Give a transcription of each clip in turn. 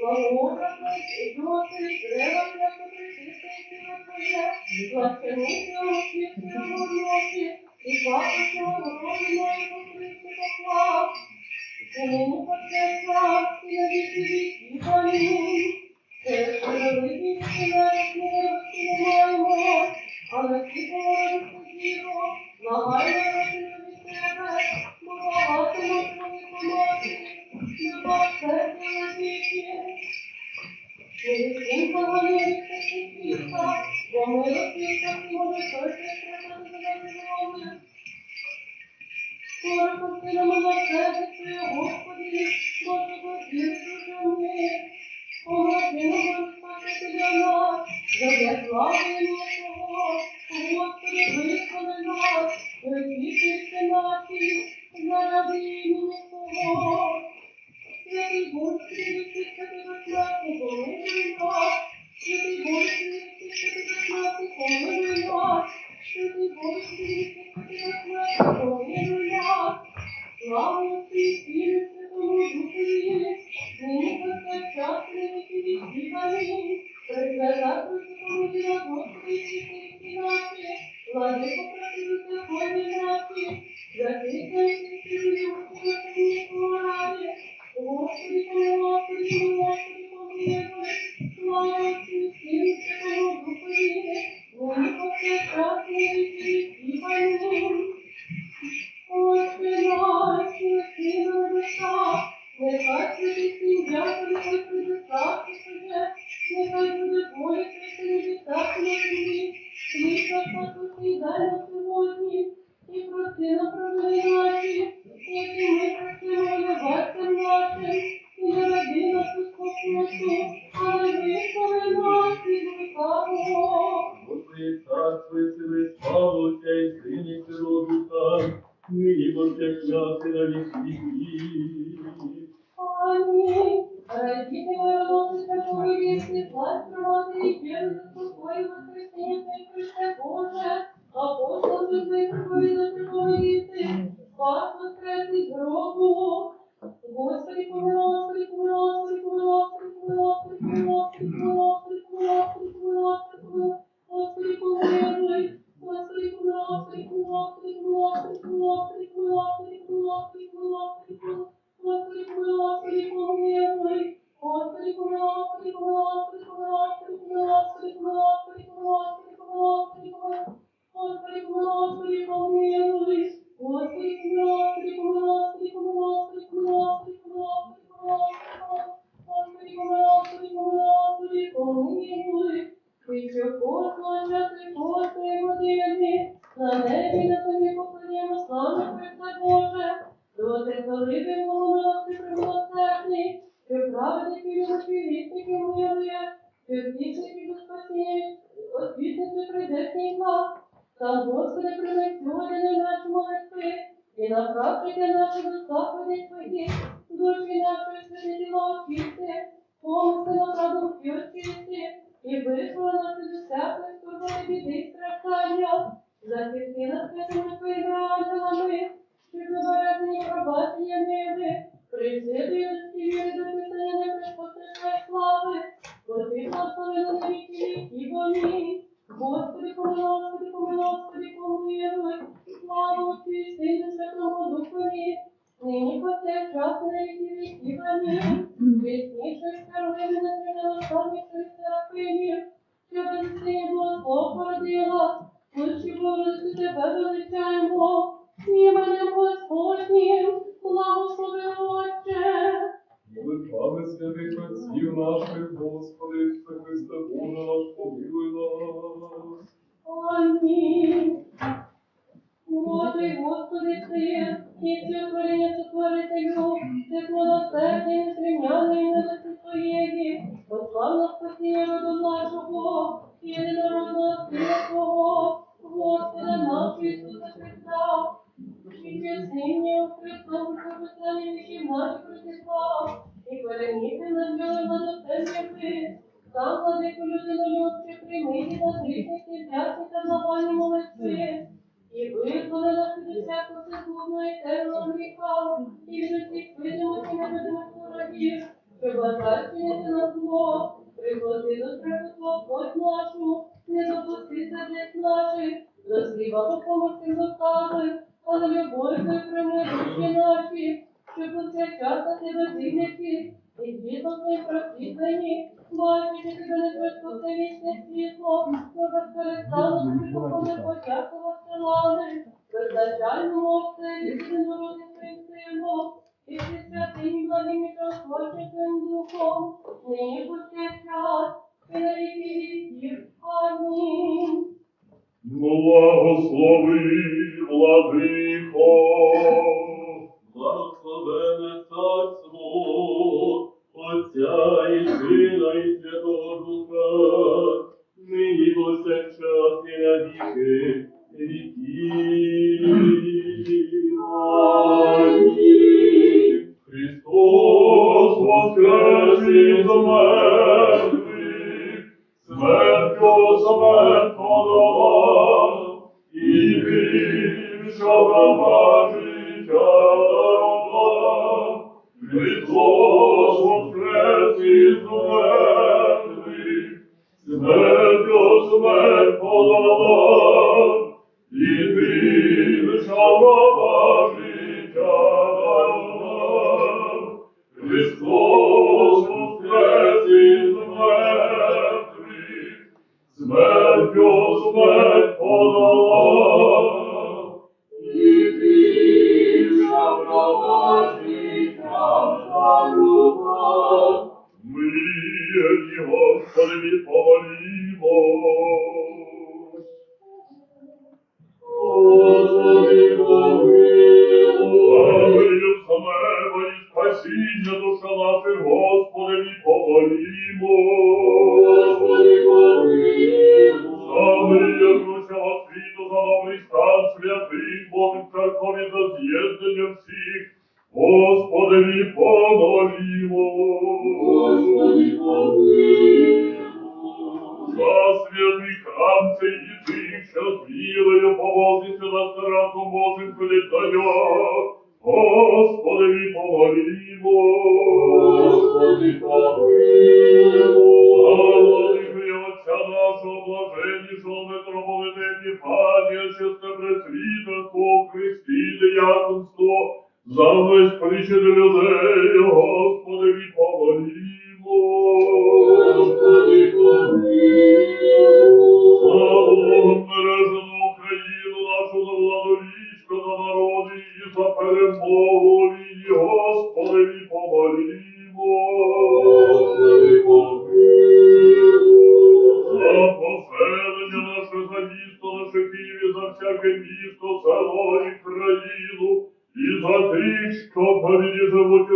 благообразний, досить, треба святої чистенького твоя, благословить його чистого носі, і бачить його роді моєго Христу слав. Тому Отця слав, і на віки віки памінь. Це великий сценарій, ми розуміємо, але всі повернуть Apostol, Apostol, Apostol, Apostol, Apostol, Apostol, Apostol, Apostol, Apostol, Apostol, Apostol, What Ти благословенна віки віки, вони. Господи, помилуй, Господи, помилуй, Господи, помилуй. Слава Отцю і Сину, Святому Духові. Нині посе час на віки віки, вони. Віснішої старовини на святого славнішої Серафимів. Що без сині було слово породила. Лучі повністю тебе величаємо. Ім'ям Господнім, благослови Отче. Молитвами святих отців наших, Господи, Ісусе Христе, Боже наш, помилуй нас. Амінь. Боже, Господи, Ти, і всі творіння сотворителю, ти милосердний, незрівняний милості Твоєї, послав нас спасіння роду нашого, єдинородного Сина Твого, і темного гріха, і від усіх видимих і невидимих ворогів, бажають чинити на зло, приклади до страху плоть нашу, не допусти сердець наших, до сліва допомогти достави, але любов'ю прийми душі наші, що повсякчас на тебе дивляться, і світло просвітлені, бачити тебе не просто це вічне світло, но безперестанно світло не початку слави, беззначальному обселі синороди і всі святині благим і Господнім духом, нині повсякчас, follow стан святих, Божих церков за з'єднання всіх, Господи, помолімо. Господи, помилуй. За святий храм цей і тих, що з вірою повозиться на страху Божим прилітання. Господи, помолімо. Господи, помилуй. Отця нашого блаженнішого митрополита Епіфанія, чесне пресвітерство у Христі, дияконство, за весь причини людей, Господи, помолімо. Господи, Слава Богу, бережену Україну, нашу за владу військо на народи і за перемогу у Господи, помолімо. Israel would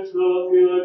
повсякчас і на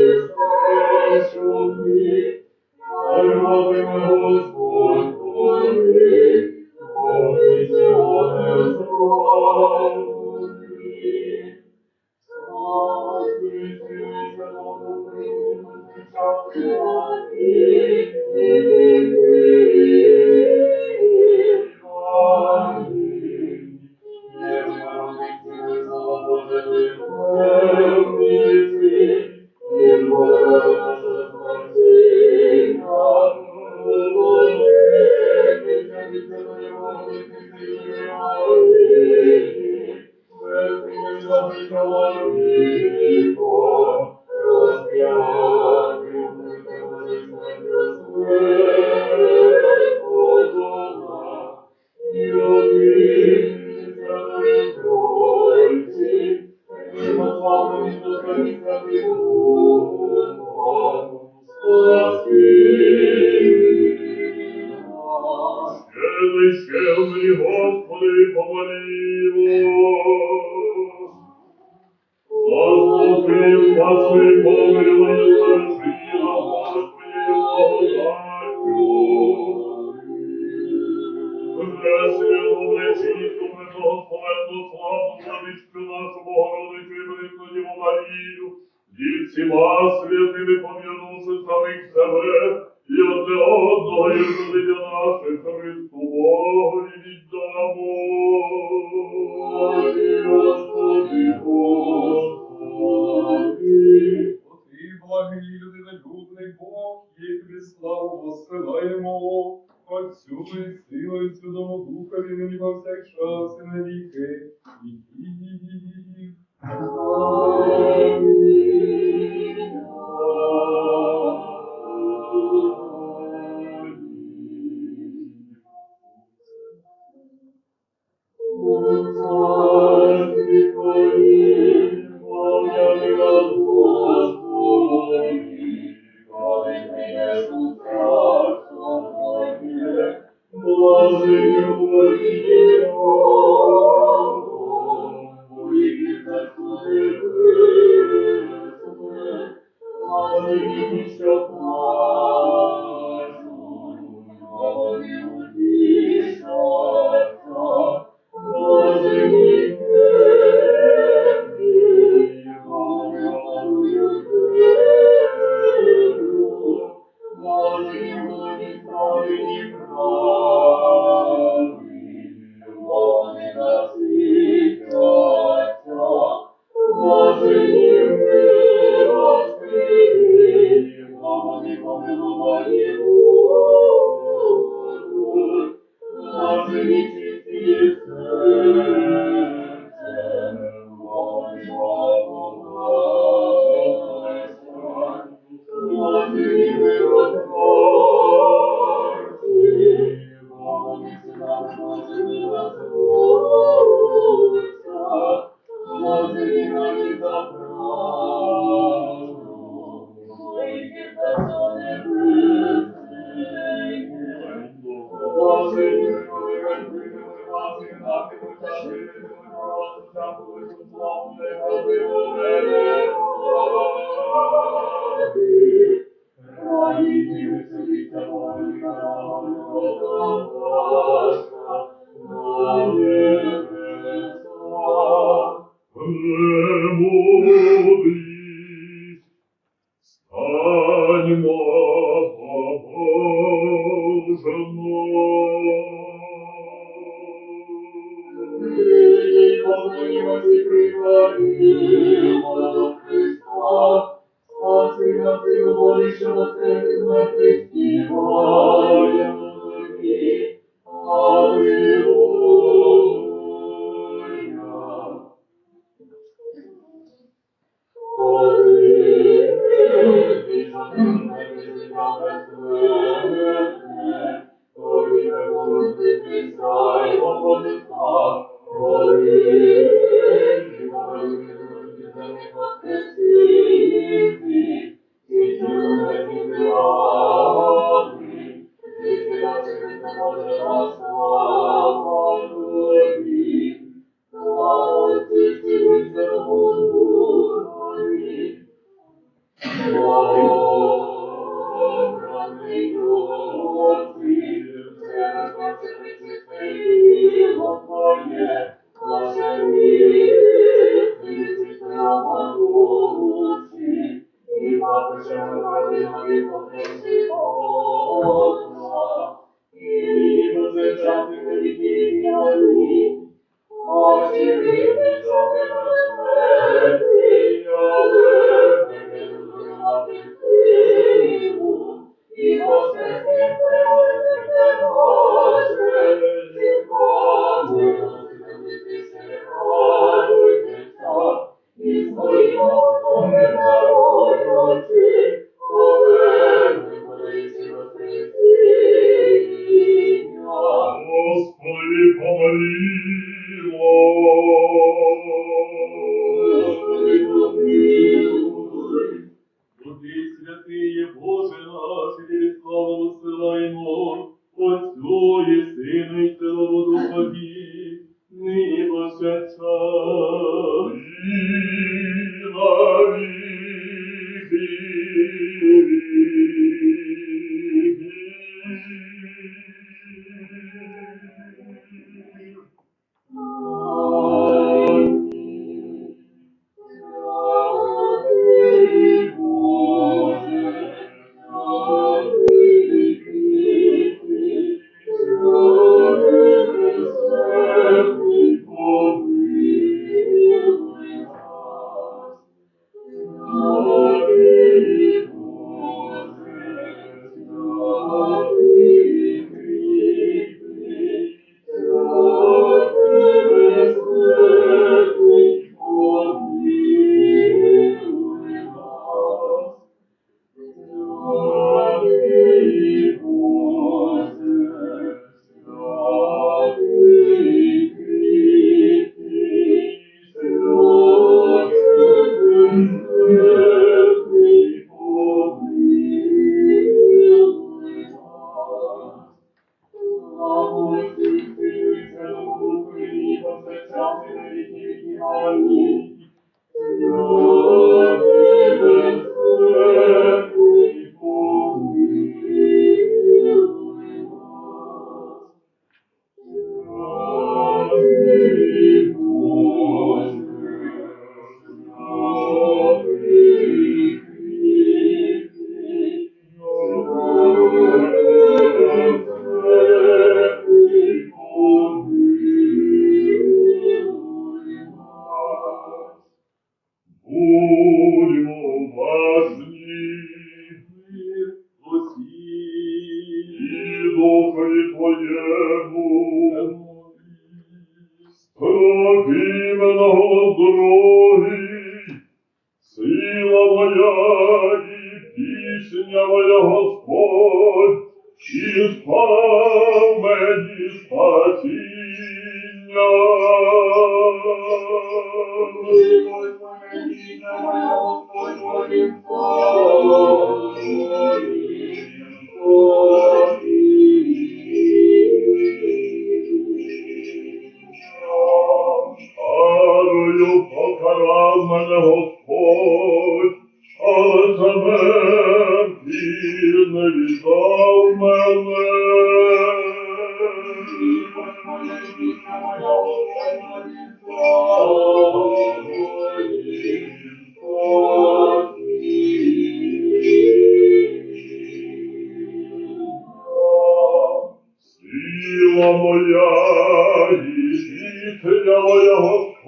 всіма святими пом'янувши самих себе і одне одного і життя наше Христу Богу. 我是我的爹妈。anymore. Господи, моя і пісня моя Господь, чи спав мені спасіння. Сила моя і життя моя Господь.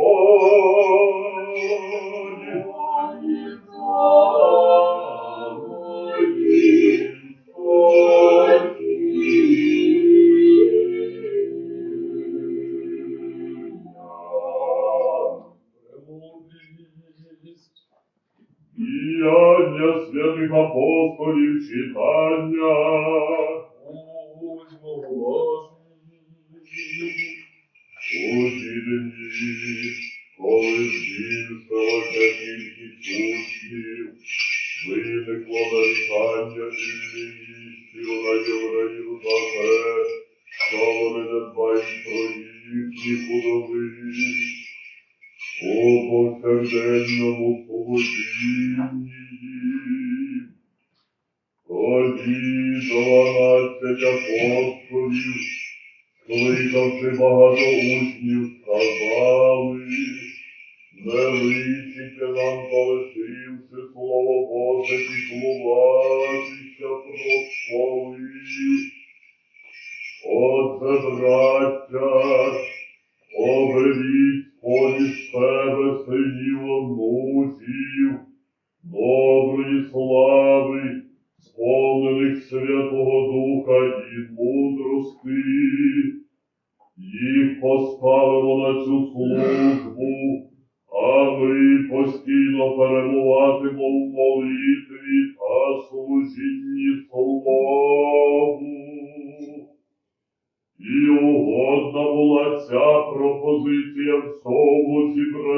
У повсякденному служінні їм. Тоді дванадцять апостолів Кликавши багато учнів, сказали, не личите нам, залишивши слово Боже, піклуватися про столи. Отже, браття, оберіть поміж себе синів онусів, доброї слави, сповнених Святого Духа і мудрости. Їх поставимо на цю службу, а ми постійно перебуватимо в молитві та служінні Слову. І угодна була ця пропозиція в всьому зібранню,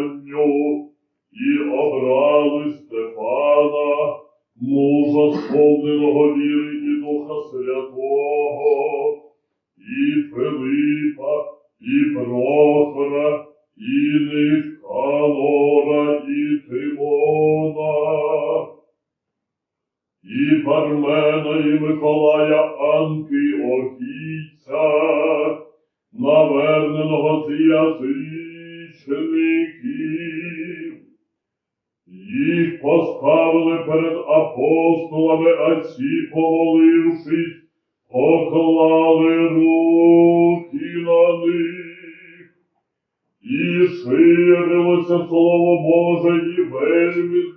Benjamin